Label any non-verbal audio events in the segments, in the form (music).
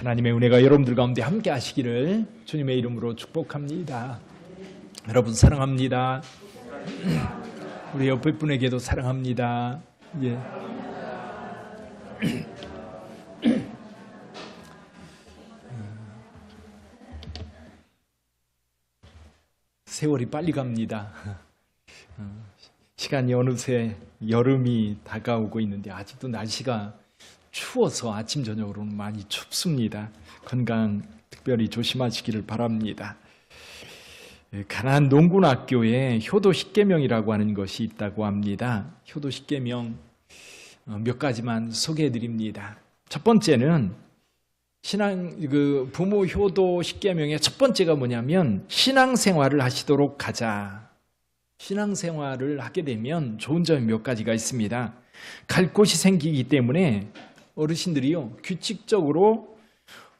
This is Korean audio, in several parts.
하나님의 은혜가 여러분들 가운데 함께 하시기를 주님의 이름으로 축복합니다. 여러분 사랑합니다. 우리 옆에 분에게도 사랑합니다. 예. 세월이 빨리 갑니다. 어, 시간이 어느새 여름이 다가오고 있는데 아직도 날씨가 추워서 아침 저녁으로는 많이 춥습니다. 건강 특별히 조심하시기를 바랍니다. 예, 가나안 농군학교에 효도 십계명이라고 하는 것이 있다고 합니다. 효도 십계명 어, 몇 가지만 소개해 드립니다. 첫 번째는 신앙 그 부모 효도 십계명의 첫 번째가 뭐냐면 신앙 생활을 하시도록 하자. 신앙 생활을 하게 되면 좋은 점이 몇 가지가 있습니다. 갈 곳이 생기기 때문에 어르신들이요 규칙적으로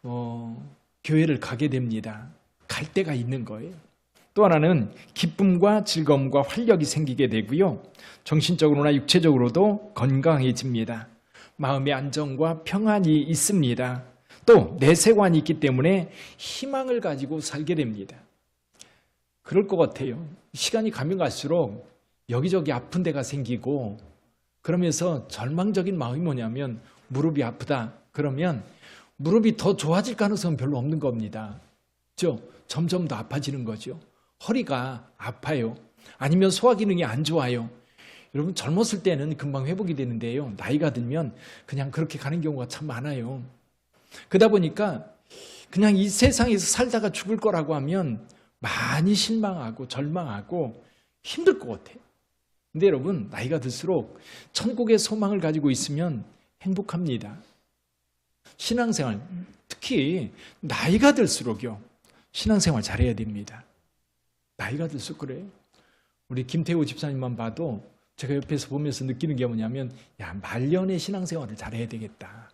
어, 교회를 가게 됩니다. 갈 데가 있는 거예요. 또 하나는 기쁨과 즐거움과 활력이 생기게 되고요. 정신적으로나 육체적으로도 건강해집니다. 마음의 안정과 평안이 있습니다. 또 내세관이 있기 때문에 희망을 가지고 살게 됩니다. 그럴 것 같아요. 시간이 가면 갈수록 여기저기 아픈 데가 생기고 그러면서 절망적인 마음이 뭐냐면 무릎이 아프다. 그러면 무릎이 더 좋아질 가능성은 별로 없는 겁니다. 죠? 점점 더 아파지는 거죠. 허리가 아파요. 아니면 소화 기능이 안 좋아요. 여러분 젊었을 때는 금방 회복이 되는데요. 나이가 들면 그냥 그렇게 가는 경우가 참 많아요. 그러다 보니까 그냥 이 세상에서 살다가 죽을 거라고 하면 많이 실망하고 절망하고 힘들 것 같아요. 근데 여러분 나이가 들수록 천국의 소망을 가지고 있으면 행복합니다. 신앙생활 특히 나이가 들수록요 신앙생활 잘해야 됩니다. 나이가 들수록 그래요. 우리 김태호 집사님만 봐도 제가 옆에서 보면서 느끼는 게 뭐냐면 야 말년에 신앙생활을 잘해야 되겠다.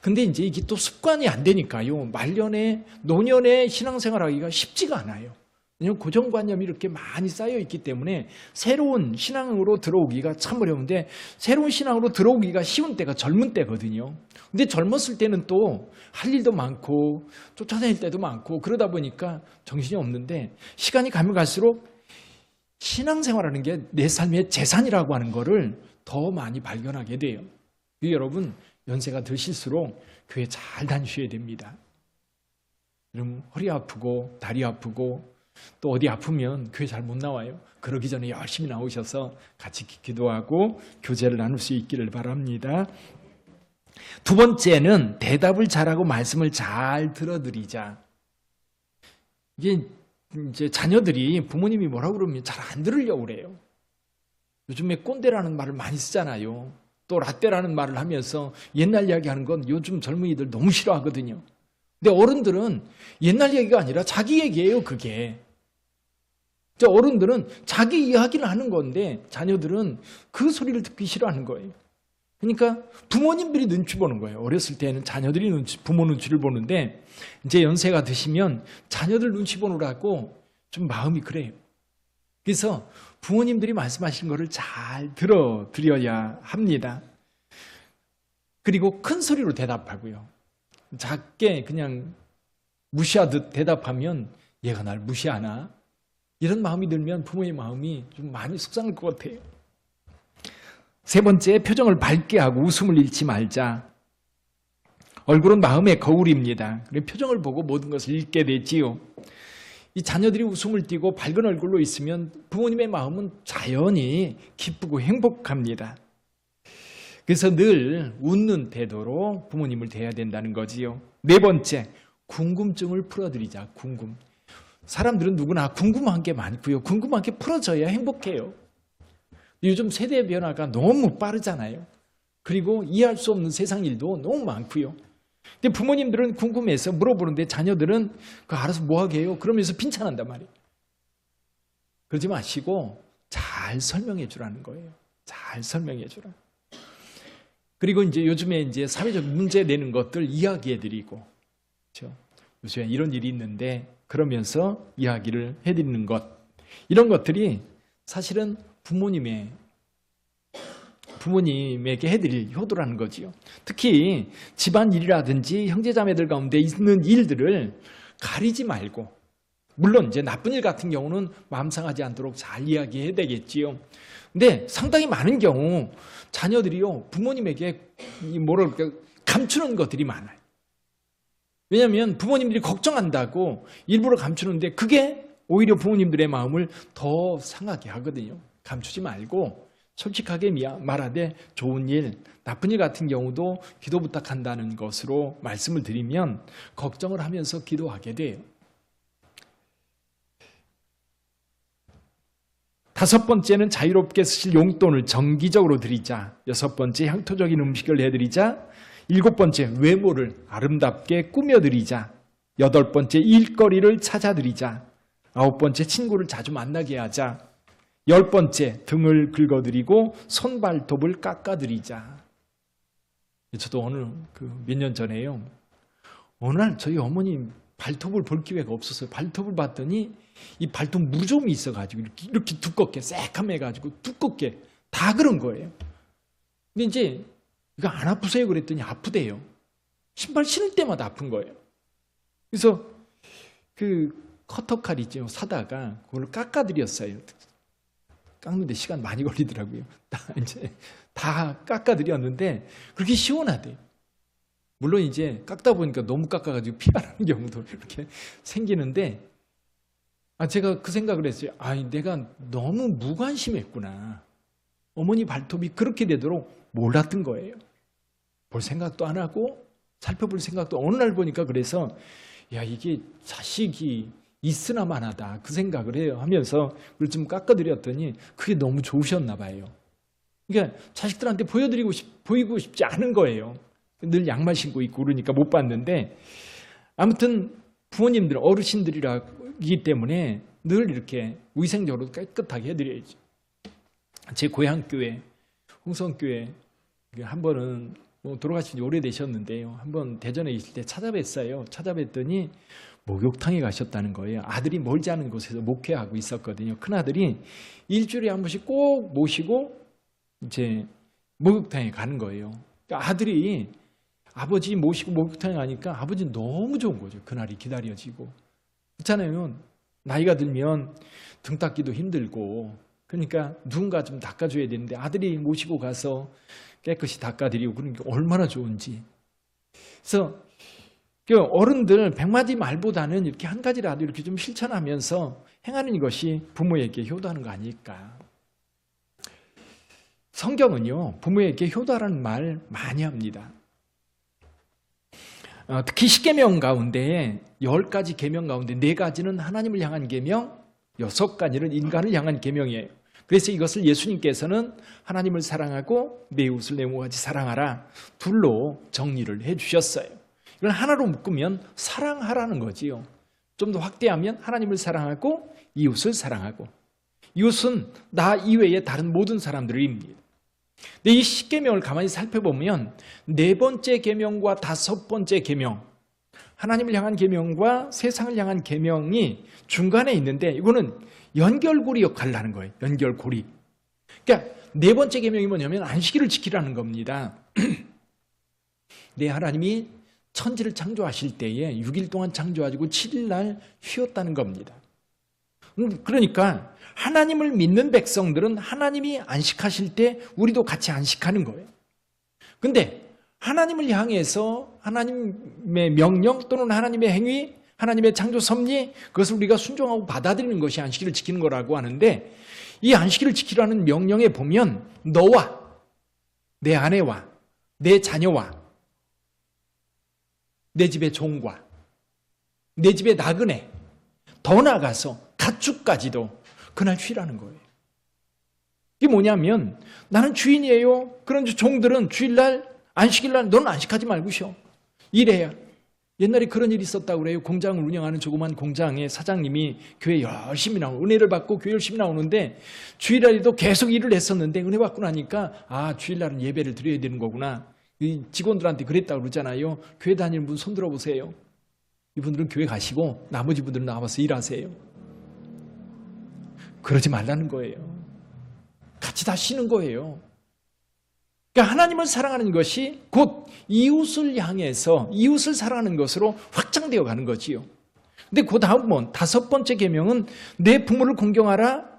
근데 이제 이게 또 습관이 안 되니까요. 말년에 노년에 신앙생활 하기가 쉽지가 않아요. 왜냐하면 고정관념이 이렇게 많이 쌓여 있기 때문에 새로운 신앙으로 들어오기가 참 어려운데 새로운 신앙으로 들어오기가 쉬운 때가 젊은 때거든요. 근데 젊었을 때는 또 할 일도 많고 쫓아다닐 때도 많고 그러다 보니까 정신이 없는데 시간이 가면 갈수록 신앙생활하는 게 내 삶의 재산이라고 하는 거를 더 많이 발견하게 돼요. 여러분 연세가 드실수록 교회 잘 다니셔야 됩니다. 여러분 허리 아프고 다리 아프고 또 어디 아프면 교회 잘 못 나와요. 그러기 전에 열심히 나오셔서 같이 기도하고 교제를 나눌 수 있기를 바랍니다. 두 번째는 대답을 잘하고 말씀을 잘 들어드리자. 이게 이제 자녀들이 부모님이 뭐라고 그러면 잘 안 들으려고 그래요. 요즘에 꼰대라는 말을 많이 쓰잖아요. 또 라떼라는 말을 하면서 옛날 이야기 하는 건 요즘 젊은이들 너무 싫어하거든요. 근데 어른들은 옛날 얘기가 아니라 자기 얘기예요, 그게. 저 어른들은 자기 이야기를 하는 건데 자녀들은 그 소리를 듣기 싫어하는 거예요. 그러니까 부모님들이 눈치 보는 거예요. 어렸을 때는 자녀들이 눈치, 부모 눈치를 보는데 이제 연세가 드시면 자녀들 눈치 보느라고 좀 마음이 그래요. 그래서 부모님들이 말씀하신 거를 잘 들어 드려야 합니다. 그리고 큰 소리로 대답하고요. 작게 그냥 무시하듯 대답하면 얘가 날 무시하나? 이런 마음이 들면 부모의 마음이 좀 많이 속상할 것 같아요. 세 번째, 표정을 밝게 하고 웃음을 잃지 말자. 얼굴은 마음의 거울입니다. 표정을 보고 모든 것을 읽게 되지요. 이 자녀들이 웃음을 띠고 밝은 얼굴로 있으면 부모님의 마음은 자연히 기쁘고 행복합니다. 그래서 늘 웃는 태도로 부모님을 대해야 된다는 거지요. 네 번째, 궁금증을 풀어드리자. 궁금. 사람들은 누구나 궁금한 게 많고요. 궁금한 게 풀어져야 행복해요. 요즘 세대 변화가 너무 빠르잖아요. 그리고 이해할 수 없는 세상 일도 너무 많고요. 근데 부모님들은 궁금해서 물어보는데 자녀들은 그 알아서 뭐 하게 해요? 그러면서 빈찬한단 말이에요. 그러지 마시고 잘 설명해 주라는 거예요. 잘 설명해 주라. 그리고 이제 요즘에 이제 사회적 문제 내는 것들 이야기해 드리고 그렇죠? 요즘에 이런 일이 있는데 그러면서 이야기를 해 드리는 것 이런 것들이 사실은 부모님의 부모님에게 해드릴 효도라는 거지요. 특히 집안 일이라든지 형제자매들 가운데 있는 일들을 가리지 말고 물론 이제 나쁜 일 같은 경우는 마음 상하지 않도록 잘 이야기해야 되겠지요. 근데 상당히 많은 경우 자녀들이요 부모님에게 이 뭐랄까 감추는 것들이 많아요. 왜냐하면 부모님들이 걱정한다고 일부러 감추는데 그게 오히려 부모님들의 마음을 더 상하게 하거든요. 감추지 말고 솔직하게 말하되 좋은 일, 나쁜 일 같은 경우도 기도 부탁한다는 것으로 말씀을 드리면 걱정을 하면서 기도하게 돼요. 다섯 번째는 자유롭게 쓰실 용돈을 정기적으로 드리자. 여섯 번째 향토적인 음식을 해드리자. 일곱 번째 외모를 아름답게 꾸며드리자. 여덟 번째 일거리를 찾아드리자. 아홉 번째 친구를 자주 만나게 하자. 열 번째 등을 긁어드리고 손발톱을 깎아드리자. 저도 어느 그 몇 년 전에요. 어느 날 저희 어머님 발톱을 볼 기회가 없었어요. 발톱을 봤더니 이 발톱 무좀이 있어가지고 이렇게, 이렇게 두껍게 새카매가지고 두껍게 다 그런 거예요. 근데 이제 이거 안 아프세요? 그랬더니 아프대요. 신발 신을 때마다 아픈 거예요. 그래서 그 커터칼 있죠. 사다가 그걸 깎아드렸어요. 깎는데 시간 많이 걸리더라고요. 다 이제 다 깎아드렸는데 그렇게 시원하대요. 물론 이제 깎다 보니까 너무 깎아가지고 피가 나는 경우도 이렇게 생기는데 아 제가 그 생각을 했어요. 아 내가 너무 무관심했구나. 어머니 발톱이 그렇게 되도록 몰랐던 거예요. 볼 생각도 안 하고 살펴볼 생각도 어느 날 보니까 그래서 야 이게 자식이 있으나마나다 그 생각을 해요 하면서 그걸 좀 깎아드렸더니 그게 너무 좋으셨나 봐요. 그러니까 자식들한테 보여드리고 싶, 보이고 싶지 않은 거예요. 늘 양말 신고 있고 그러니까 못 봤는데 아무튼 부모님들 어르신들이라기 때문에 늘 이렇게 위생적으로 깨끗하게 해드려야죠. 제 고향 교회 홍성교회 한 번은 뭐 돌아가신 지 오래되셨는데요. 한번 대전에 있을 때 찾아뵀어요. 찾아뵀더니 목욕탕에 가셨다는 거예요. 아들이 멀지 않은 곳에서 목회하고 있었거든요. 큰 아들이 일주일에 한 번씩 꼭 모시고 이제 목욕탕에 가는 거예요. 그러니까 아들이 아버지 모시고 목욕탕에 가니까 아버지 는 너무 좋은 거죠. 그날이 기다려지고. 그렇잖아요. 나이가 들면 등 닦기도 힘들고 그러니까 누군가 좀 닦아줘야 되는데 아들이 모시고 가서 깨끗이 닦아드리고 그러니까 얼마나 좋은지. 그래서 그 어른들 백마디 말보다는 이렇게 한 가지라도 이렇게 좀 실천하면서 행하는 것이 부모에게 효도하는 거 아닐까. 성경은요 부모에게 효도하라는 말 많이 합니다. 어, 특히 십계명 가운데 열 가지 계명 가운데 네 가지는 하나님을 향한 계명, 여섯 가지는 인간을 향한 계명이에요. 그래서 이것을 예수님께서는 하나님을 사랑하고 내 이웃을 내 몸같이 사랑하라 둘로 정리를 해주셨어요. 이걸 하나로 묶으면 사랑하라는 거지요. 좀 더 확대하면 하나님을 사랑하고 이웃을 사랑하고 이웃은 나 이외의 다른 모든 사람들입니다. 근데 이 십계명을 가만히 살펴보면 네 번째 계명과 다섯 번째 계명 하나님을 향한 계명과 세상을 향한 계명이 중간에 있는데 이거는 연결고리 역할을 하는 거예요. 연결고리. 그러니까 네 번째 계명이 뭐냐면 안식일을 지키라는 겁니다. (clears throat) 네 하나님이 천지를 창조하실 때에 6일 동안 창조하시고 7일 날 쉬었다는 겁니다. 음, 그러니까 하나님을 믿는 백성들은 하나님이 안식하실 때 우리도 같이 안식하는 거예요. 근데 하나님을 향해서 하나님의 명령 또는 하나님의 행위, 하나님의 창조 섭리, 그것을 우리가 순종하고 받아들이는 것이 안식일을 지키는 거라고 하는데 이 안식일을 지키라는 명령에 보면 너와 내 아내와 내 자녀와 내 집의 종과 내 집의 나그네 더 나아가서 가축까지도 그날 쉬라는 거예요. 이게 뭐냐면 나는 주인이에요. 그런 종들은 주일날 안식일날 너는 안식하지 말고 쉬어. 이래야. 옛날에 그런 일이 있었다고 그래요. 공장을 운영하는 조그만 공장의 사장님이 교회 열심히 나오고 은혜를 받고 교회 열심히 나오는데 주일날에도 계속 일을 했었는데 은혜 받고 나니까 아 주일날은 예배를 드려야 되는 거구나. 이 직원들한테 그랬다고 그러잖아요. 교회 다니는 분 손 들어 보세요. 이분들은 교회 가시고 나머지 분들은 나와서 일하세요. 그러지 말라는 거예요. 같이 다 쉬는 거예요. 그러니까 하나님을 사랑하는 것이 곧 이웃을 향해서 이웃을 사랑하는 것으로 확장되어 가는 거지요. 근데 그 다음은 다섯 번째 계명은 내 부모를 공경하라.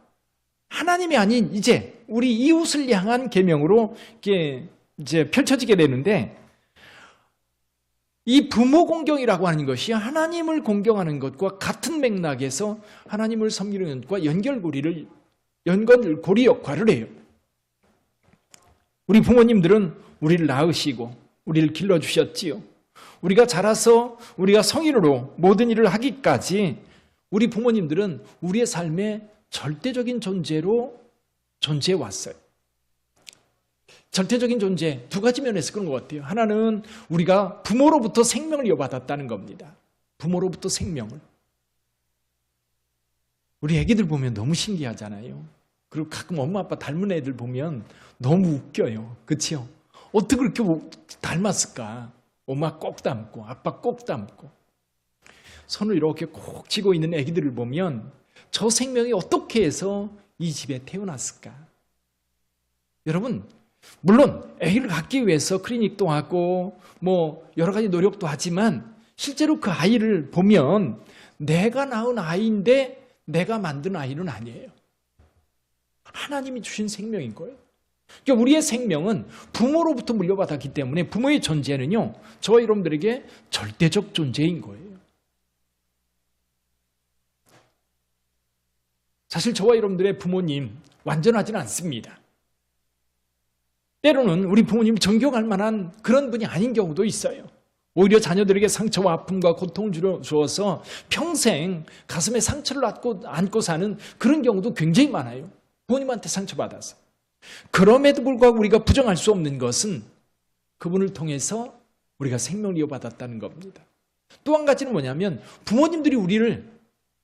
하나님이 아닌 이제 우리 이웃을 향한 계명으로 이게 이제 펼쳐지게 되는데 이 부모 공경이라고 하는 것이 하나님을 공경하는 것과 같은 맥락에서 하나님을 섬기는 것과 연결고리를 연결고리 역할을 해요. 우리 부모님들은 우리를 낳으시고 우리를 길러 주셨지요. 우리가 자라서 우리가 성인으로 모든 일을 하기까지 우리 부모님들은 우리의 삶에 절대적인 존재로 존재해 왔어요. 절대적인 존재 두 가지 면에서 그런 것 같아요. 하나는 우리가 부모로부터 생명을 이어받았다는 겁니다. 부모로부터 생명을. 우리 애기들 보면 너무 신기하잖아요. 그리고 가끔 엄마 아빠 닮은 애들 보면 너무 웃겨요. 그치요? 어떻게 그렇게 닮았을까? 엄마 꼭 닮고 아빠 꼭 닮고 손을 이렇게 꼭 쥐고 있는 애기들을 보면 저 생명이 어떻게 해서 이 집에 태어났을까? 여러분 물론 아기를 갖기 위해서 클리닉도 하고 뭐 여러 가지 노력도 하지만 실제로 그 아이를 보면 내가 낳은 아이인데 내가 만든 아이는 아니에요. 하나님이 주신 생명인 거예요. 그러니까 우리의 생명은 부모로부터 물려받았기 때문에 부모의 존재는요, 저와 여러분들에게 절대적 존재인 거예요. 사실 저와 여러분들의 부모님 완전하지는 않습니다. 때로는 우리 부모님이 존경할 만한 그런 분이 아닌 경우도 있어요. 오히려 자녀들에게 상처와 아픔과 고통을 주어서 평생 가슴에 상처를 안고 사는 그런 경우도 굉장히 많아요. 부모님한테 상처받아서. 그럼에도 불구하고 우리가 부정할 수 없는 것은 그분을 통해서 우리가 생명을 이어받았다는 겁니다. 또 한 가지는 뭐냐면 부모님들이 우리를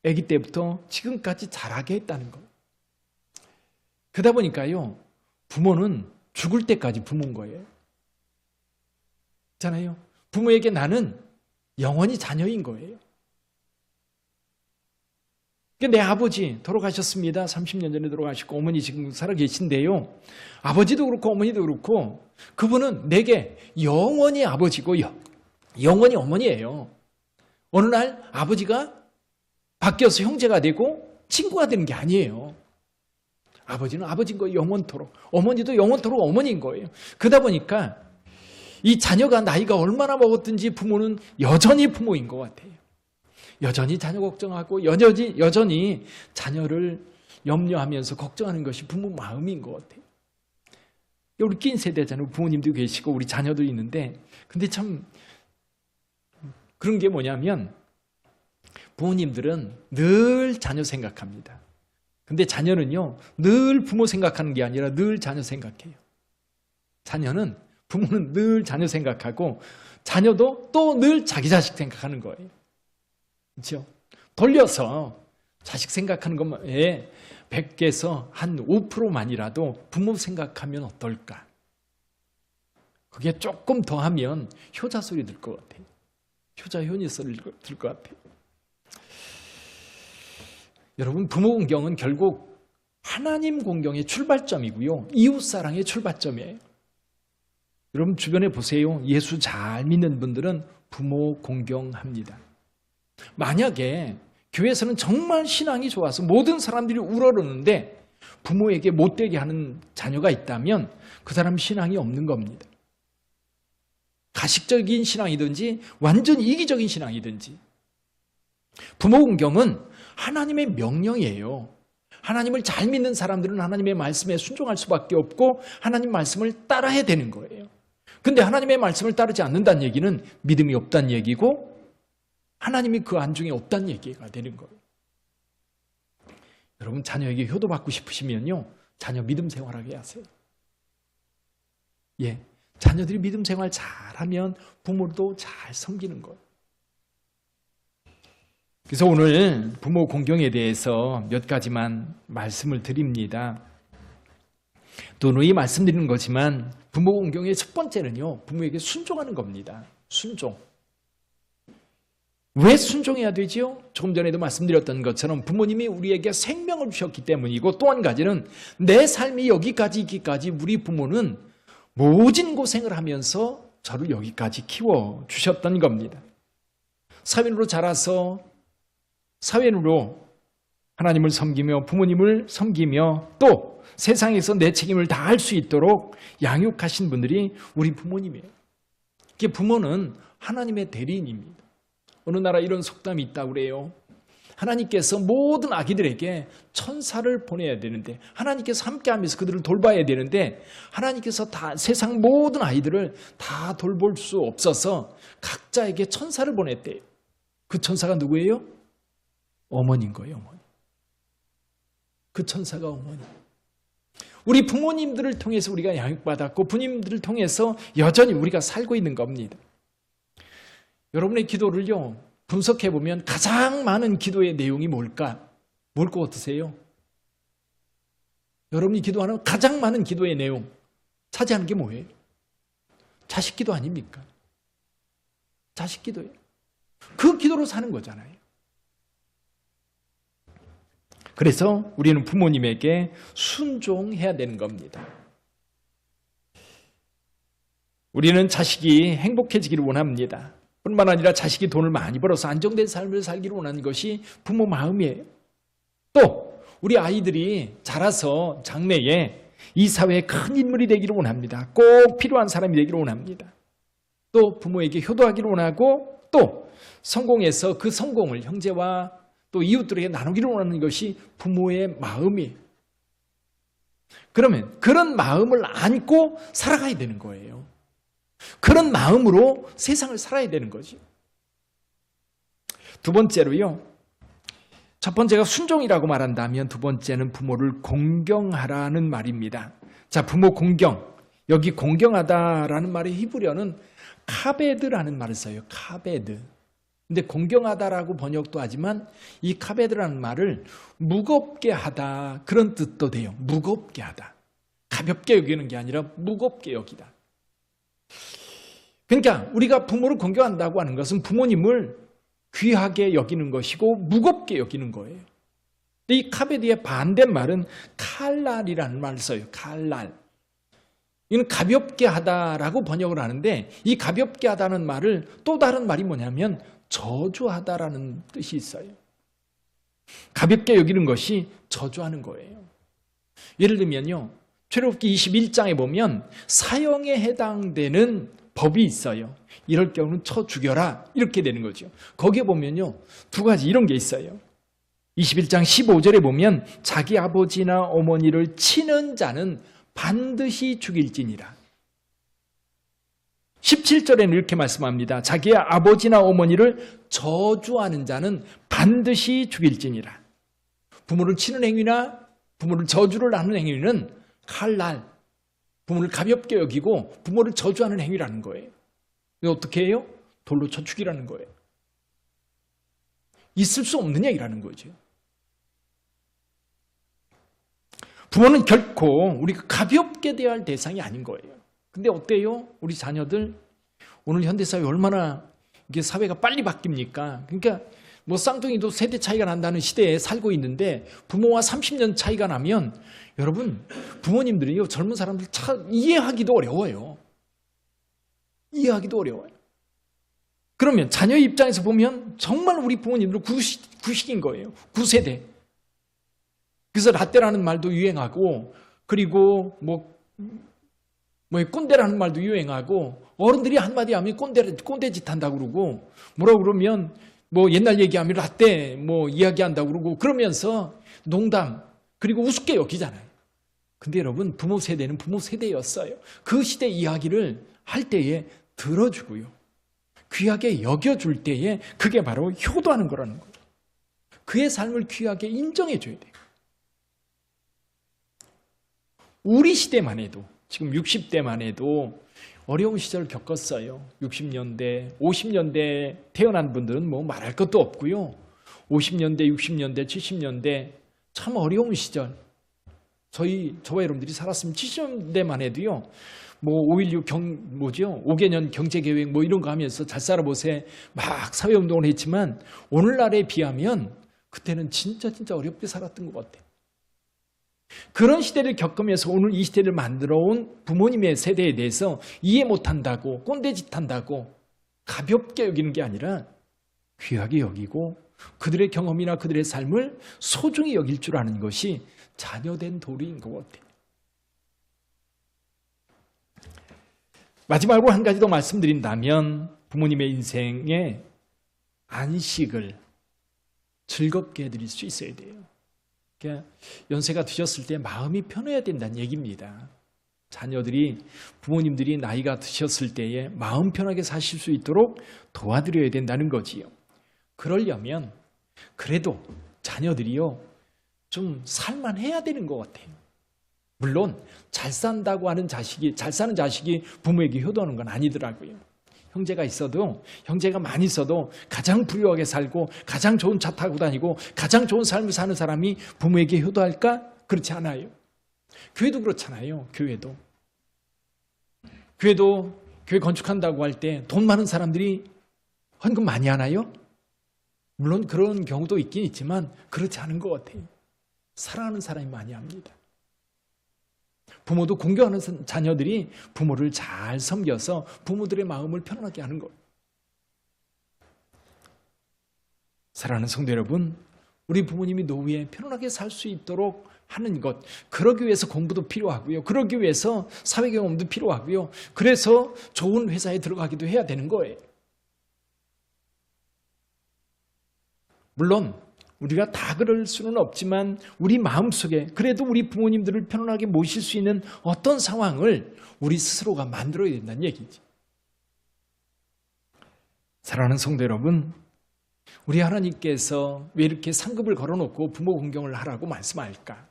아기 때부터 지금까지 자라게 했다는 것. 그러다 보니까요, 부모는 죽을 때까지 부모인 거예요. 있잖아요. 부모에게 나는 영원히 자녀인 거예요. 내 아버지 돌아가셨습니다. 30년 전에 돌아가셨고 어머니 지금 살아 계신데요. 아버지도 그렇고 어머니도 그렇고 그분은 내게 영원히 아버지고 영원히 어머니예요. 어느 날 아버지가 바뀌어서 형제가 되고 친구가 되는 게 아니에요. 아버지는 아버지인 거예요. 영원토록. 어머니도 영원토록 어머니인 거예요. 그러다 보니까 이 자녀가 나이가 얼마나 먹었든지 부모는 여전히 부모인 것 같아요. 여전히 자녀 걱정하고 여전히, 여전히 자녀를 염려하면서 걱정하는 것이 부모 마음인 것 같아요. 우리 낀 세대잖아요. 부모님도 계시고 우리 자녀도 있는데 근데 참 그런 게 뭐냐면 부모님들은 늘 자녀 생각합니다. 근데 자녀는요, 늘 부모 생각하는 게 아니라 늘 자녀 생각해요. 자녀는, 부모는 늘 자녀 생각하고, 자녀도 또 늘 자기 자식 생각하는 거예요. 그렇죠? 돌려서 자식 생각하는 것에 100개에서 한 5%만이라도 부모 생각하면 어떨까? 그게 조금 더 하면 효자 소리 들 것 같아요. 효자 효니 소리 들 것 같아요. 여러분 부모 공경은 결국 하나님 공경의 출발점이고요. 이웃 사랑의 출발점이에요. 여러분 주변에 보세요. 예수 잘 믿는 분들은 부모 공경합니다. 만약에 교회에서는 정말 신앙이 좋아서 모든 사람들이 우러르는데 부모에게 못되게 하는 자녀가 있다면 그 사람 신앙이 없는 겁니다. 가식적인 신앙이든지 완전 이기적인 신앙이든지 부모 공경은 하나님의 명령이에요. 하나님을 잘 믿는 사람들은 하나님의 말씀에 순종할 수밖에 없고 하나님 말씀을 따라야 되는 거예요. 근데 하나님의 말씀을 따르지 않는다는 얘기는 믿음이 없다는 얘기고 하나님이 그 안중에 없다는 얘기가 되는 거예요. 여러분 자녀에게 효도받고 싶으시면요. 자녀 믿음 생활하게 하세요. 예. 자녀들이 믿음 생활 잘하면 부모도 잘 섬기는 거예요. 그래서 오늘 부모 공경에 대해서 몇 가지만 말씀을 드립니다. 또 누이 말씀드리는 거지만 부모 공경의 첫 번째는요. 부모에게 순종하는 겁니다. 순종. 왜 순종해야 되지요? 조금 전에도 말씀드렸던 것처럼 부모님이 우리에게 생명을 주셨기 때문이고 또 한 가지는 내 삶이 여기까지 있기까지 우리 부모는 모진 고생을 하면서 저를 여기까지 키워 주셨던 겁니다. 사회인으로 자라서 사회인으로 하나님을 섬기며 부모님을 섬기며 또 세상에서 내 책임을 다할 수 있도록 양육하신 분들이 우리 부모님이에요. 이게 부모는 하나님의 대리인입니다. 어느 나라 이런 속담이 있다고 그래요. 하나님께서 모든 아기들에게 천사를 보내야 되는데 하나님께서 함께하면서 그들을 돌봐야 되는데 하나님께서 다 세상 모든 아이들을 다 돌볼 수 없어서 각자에게 천사를 보냈대요. 그 천사가 누구예요? 어머니인 거예요, 어머니. 그 천사가 어머니. 우리 부모님들을 통해서 우리가 양육받았고 부모님들을 통해서 여전히 우리가 살고 있는 겁니다. 여러분의 기도를요. 분석해 보면 가장 많은 기도의 내용이 뭘까? 뭘 것 같으세요? 여러분이 기도하는 가장 많은 기도의 내용 차지하는 게 뭐예요? 자식 기도 아닙니까? 자식 기도예요. 그 기도로 사는 거잖아요. 그래서 우리는 부모님에게 순종해야 되는 겁니다. 우리는 자식이 행복해지기를 원합니다. 뿐만 아니라 자식이 돈을 많이 벌어서 안정된 삶을 살기를 원하는 것이 부모 마음이에요. 또 우리 아이들이 자라서 장래에 이 사회에 큰 인물이 되기를 원합니다. 꼭 필요한 사람이 되기를 원합니다. 또 부모에게 효도하기를 원하고 또 성공해서 그 성공을 형제와 또 이웃들에게 나누기를 원하는 것이 부모의 마음이에요. 그러면 그런 마음을 안고 살아가야 되는 거예요. 그런 마음으로 세상을 살아야 되는 거죠. 두 번째로요. 첫 번째가 순종이라고 말한다면 두 번째는 부모를 공경하라는 말입니다. 자, 부모 공경. 여기 공경하다라는 말의 히브리어는 카베드라는 말을 써요. 카베드. 근데 공경하다라고 번역도 하지만 이 카베드라는 말을 무겁게 하다 그런 뜻도 돼요. 무겁게 하다. 가볍게 여기는 게 아니라 무겁게 여기다. 그러니까 우리가 부모를 공경한다고 하는 것은 부모님을 귀하게 여기는 것이고 무겁게 여기는 거예요. 이 카베드의 반대말은 칼날이라는 말을 써요. 칼날. 이는 가볍게 하다라고 번역을 하는데 이 가볍게 하다는 말을 또 다른 말이 뭐냐면 저주하다라는 뜻이 있어요. 가볍게 여기는 것이 저주하는 거예요. 예를 들면요. 출애굽기 21장에 보면 사형에 해당되는 법이 있어요. 이럴 경우는 쳐 죽여라. 이렇게 되는 거죠. 거기에 보면요. 두 가지 이런 게 있어요. 21장 15절에 보면 자기 아버지나 어머니를 치는 자는 반드시 죽일지니라. 17절에는 이렇게 말씀합니다. 자기의 아버지나 어머니를 저주하는 자는 반드시 죽일지니라. 부모를 치는 행위나 부모를 저주를 하는 행위는 칼날, 부모를 가볍게 여기고 부모를 저주하는 행위라는 거예요. 어떻게 해요? 돌로 쳐 죽이라는 거예요. 있을 수 없는 얘기라는 거죠. 부모는 결코 우리가 가볍게 대할 대상이 아닌 거예요. 근데 어때요? 우리 자녀들 오늘 현대사회 얼마나 이게 사회가 빨리 바뀝니까? 그러니까 뭐 쌍둥이도 세대 차이가 난다는 시대에 살고 있는데 부모와 30년 차이가 나면 여러분 부모님들이요 젊은 사람들 참 이해하기도 어려워요. 이해하기도 어려워요. 그러면 자녀 입장에서 보면 정말 우리 부모님들 구식, 구식인 거예요. 구세대. 그래서 라떼라는 말도 유행하고 그리고 뭐, 뭐 꼰대라는 말도 유행하고 어른들이 한마디 하면 꼰대, 꼰대짓 한다고 그러고 뭐라 그러면 뭐 옛날 얘기하면 라떼 뭐 이야기한다고 그러고 그러면서 농담 그리고 우습게 여기잖아요. 근데 여러분 부모 세대는 부모 세대였어요. 그 시대 이야기를 할 때에 들어주고요. 귀하게 여겨줄 때에 그게 바로 효도하는 거라는 거죠. 그의 삶을 귀하게 인정해줘야 돼요. 우리 시대만 해도 지금 60대만 해도 어려운 시절을 겪었어요. 60년대, 50년대 태어난 분들은 뭐 말할 것도 없고요. 50년대, 60년대, 70년대 참 어려운 시절. 저희 저와 여러분들이 살았으면 70년대만 해도요. 뭐5.16 경, 뭐죠? 5개년 경제계획 뭐 이런 거 하면서 잘 살아보세 막 사회운동을 했지만 오늘날에 비하면 그때는 진짜 진짜 어렵게 살았던 것 같아요. 그런 시대를 겪으면서 오늘 이 시대를 만들어 온 부모님의 세대에 대해서 이해 못한다고 꼰대짓 한다고 가볍게 여기는 게 아니라 귀하게 여기고 그들의 경험이나 그들의 삶을 소중히 여길 줄 아는 것이 자녀된 도리인 것 같아요. 마지막으로 한 가지 더 말씀드린다면 부모님의 인생에 안식을 즐겁게 해드릴 수 있어야 돼요. 그러니까 연세가 드셨을 때 마음이 편해야 된다는 얘기입니다. 자녀들이 부모님들이 나이가 드셨을 때에 마음 편하게 사실 수 있도록 도와드려야 된다는 거지요. 그러려면 그래도 자녀들이요 좀 살만해야 되는 것 같아요. 물론 잘 산다고 하는 자식이 잘 사는 자식이 부모에게 효도하는 건 아니더라고요. 형제가 있어도 형제가 많이 있어도 가장 부유하게 살고 가장 좋은 차 타고 다니고 가장 좋은 삶을 사는 사람이 부모에게 효도할까? 그렇지 않아요. 교회도 그렇잖아요. 교회도. 교회도 교회 건축한다고 할 때 돈 많은 사람들이 헌금 많이 하나요? 물론 그런 경우도 있긴 있지만 그렇지 않은 것 같아요. 사랑하는 사람이 많이 합니다. 부모도 공경하는 자녀들이 부모를 잘 섬겨서 부모들의 마음을 편안하게 하는 것. 사랑하는 성도 여러분, 우리 부모님이 노후에 편안하게 살 수 있도록 하는 것. 그러기 위해서 공부도 필요하고요. 그러기 위해서 사회 경험도 필요하고요. 그래서 좋은 회사에 들어가기도 해야 되는 거예요. 물론 우리가 다 그럴 수는 없지만 우리 마음속에 그래도 우리 부모님들을 편안하게 모실 수 있는 어떤 상황을 우리 스스로가 만들어야 된다는 얘기지. 사랑하는 성도 여러분, 우리 하나님께서 왜 이렇게 상급을 걸어놓고 부모 공경을 하라고 말씀할까?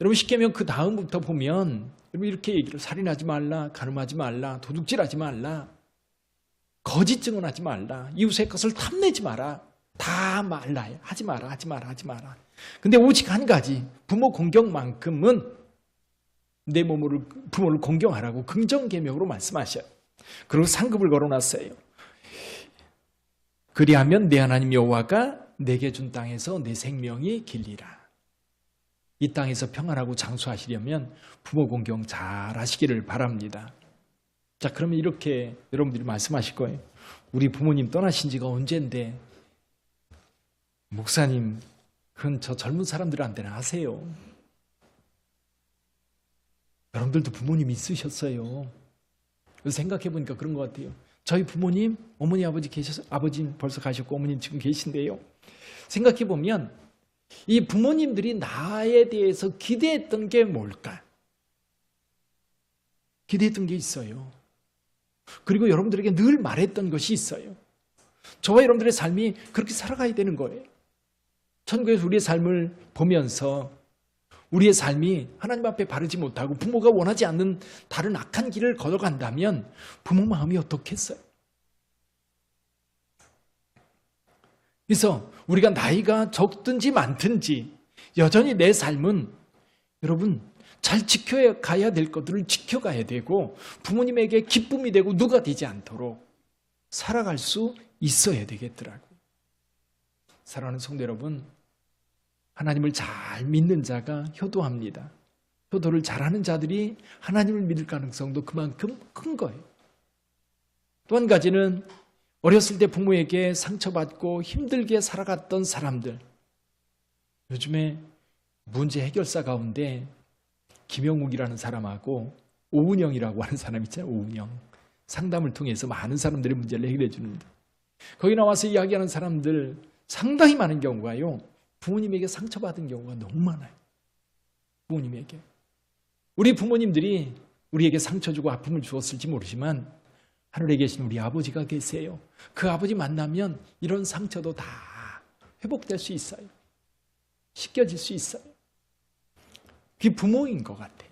여러분 쉽게 하면 그 다음부터 보면 여러분 이렇게 얘기를 살인하지 말라, 가늠하지 말라, 도둑질하지 말라, 거짓 증언하지 말라, 이웃의 것을 탐내지 마라. 다 말라요. 하지 마라, 하지 마라, 하지 마라. 근데 오직 한 가지, 부모 공경만큼은 내 몸을, 부모를 공경하라고 긍정계명으로 말씀하셔요. 그리고 상급을 걸어놨어요. 그리하면 내 하나님 여호와가 내게 준 땅에서 내 생명이 길리라. 이 땅에서 평안하고 장수하시려면 부모 공경 잘 하시기를 바랍니다. 자, 그러면 이렇게 여러분들이 말씀하실 거예요. 우리 부모님 떠나신 지가 언젠데 목사님, 그건 저 젊은 사람들한테는 하세요. 여러분들도 부모님 있으셨어요. 생각해 보니까 그런 것 같아요. 저희 부모님, 어머니, 아버지 계셔서, 아버지는 벌써 가셨고, 어머님 지금 계신데요. 생각해 보면, 이 부모님들이 나에 대해서 기대했던 게 뭘까? 기대했던 게 있어요. 그리고 여러분들에게 늘 말했던 것이 있어요. 저와 여러분들의 삶이 그렇게 살아가야 되는 거예요. 천국에서 우리의 삶을 보면서 우리의 삶이 하나님 앞에 바르지 못하고 부모가 원하지 않는 다른 악한 길을 걸어간다면 부모 마음이 어떻겠어요? 그래서 우리가 나이가 적든지 많든지 여전히 내 삶은 여러분 잘 지켜가야 될 것들을 지켜가야 되고 부모님에게 기쁨이 되고 누가 되지 않도록 살아갈 수 있어야 되겠더라고요. 사랑하는 성도 여러분, 하나님을 잘 믿는 자가 효도합니다. 효도를 잘하는 자들이 하나님을 믿을 가능성도 그만큼 큰 거예요. 또 한 가지는 어렸을 때 부모에게 상처받고 힘들게 살아갔던 사람들. 요즘에 문제 해결사 가운데 김영욱이라는 사람하고 오은영이라고 하는 사람 있잖아요. 오은영. 상담을 통해서 많은 사람들의 문제를 해결해 주는데 거기 나와서 이야기하는 사람들 상당히 많은 경우가요. 부모님에게 상처받은 경우가 너무 많아요. 부모님에게. 우리 부모님들이 우리에게 상처 주고 아픔을 주었을지 모르지만 하늘에 계신 우리 아버지가 계세요. 그 아버지 만나면 이런 상처도 다 회복될 수 있어요. 씻겨질 수 있어요. 그게 부모인 것 같아요.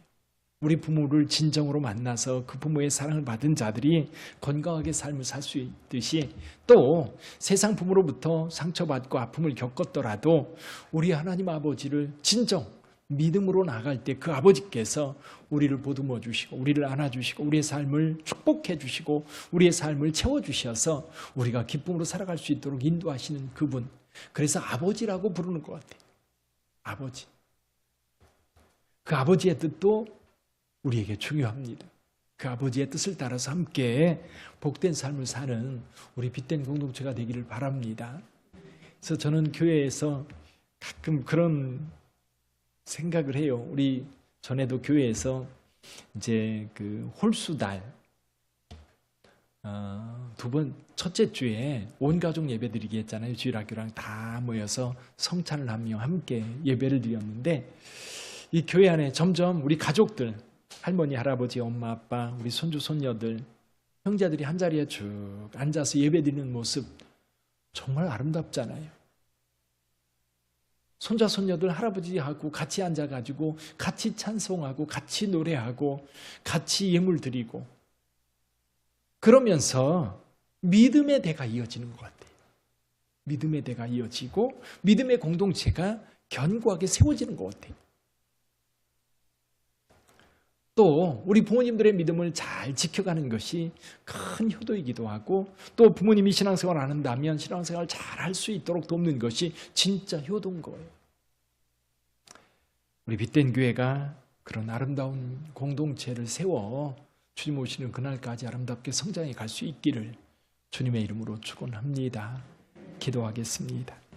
우리 부모를 진정으로 만나서 그 부모의 사랑을 받은 자들이 건강하게 삶을 살 수 있듯이 또 세상 부모로부터 상처받고 아픔을 겪었더라도 우리 하나님 아버지를 진정 믿음으로 나갈 때 그 아버지께서 우리를 보듬어 주시고 우리를 안아 주시고 우리의 삶을 축복해 주시고 우리의 삶을 채워 주셔서 우리가 기쁨으로 살아갈 수 있도록 인도하시는 그분. 그래서 아버지라고 부르는 것 같아요. 아버지. 그 아버지의 뜻도 우리에게 중요합니다. 그 아버지의 뜻을 따라서 함께 복된 삶을 사는 우리 빛된 공동체가 되기를 바랍니다. 그래서 저는 교회에서 가끔 그런 생각을 해요. 우리 전에도 교회에서 이제 그 홀수달 어, 두번 첫째 주에 온 가족 예배 드리기 했잖아요. 주일학교랑 다 모여서 성찬을 하며 함께 예배를 드렸는데 이 교회 안에 점점 우리 가족들 할머니, 할아버지, 엄마, 아빠, 우리 손주, 손녀들 형제들이 한 자리에 쭉 앉아서 예배 드리는 모습 정말 아름답잖아요. 손자 손녀들 할아버지하고 같이 앉아가지고 같이 찬송하고 같이 노래하고 같이 예물 드리고 그러면서 믿음의 대가 이어지는 것 같아요. 믿음의 대가 이어지고 믿음의 공동체가 견고하게 세워지는 것 같아요. 또 우리 부모님들의 믿음을 잘 지켜가는 것이 큰 효도이기도 하고 또 부모님이 신앙생활을 안 한다면 신앙생활을 잘 할 수 있도록 돕는 것이 진짜 효도인 거예요. 우리 빛된 교회가 그런 아름다운 공동체를 세워 주님 오시는 그날까지 아름답게 성장해 갈 수 있기를 주님의 이름으로 축원합니다. 기도하겠습니다.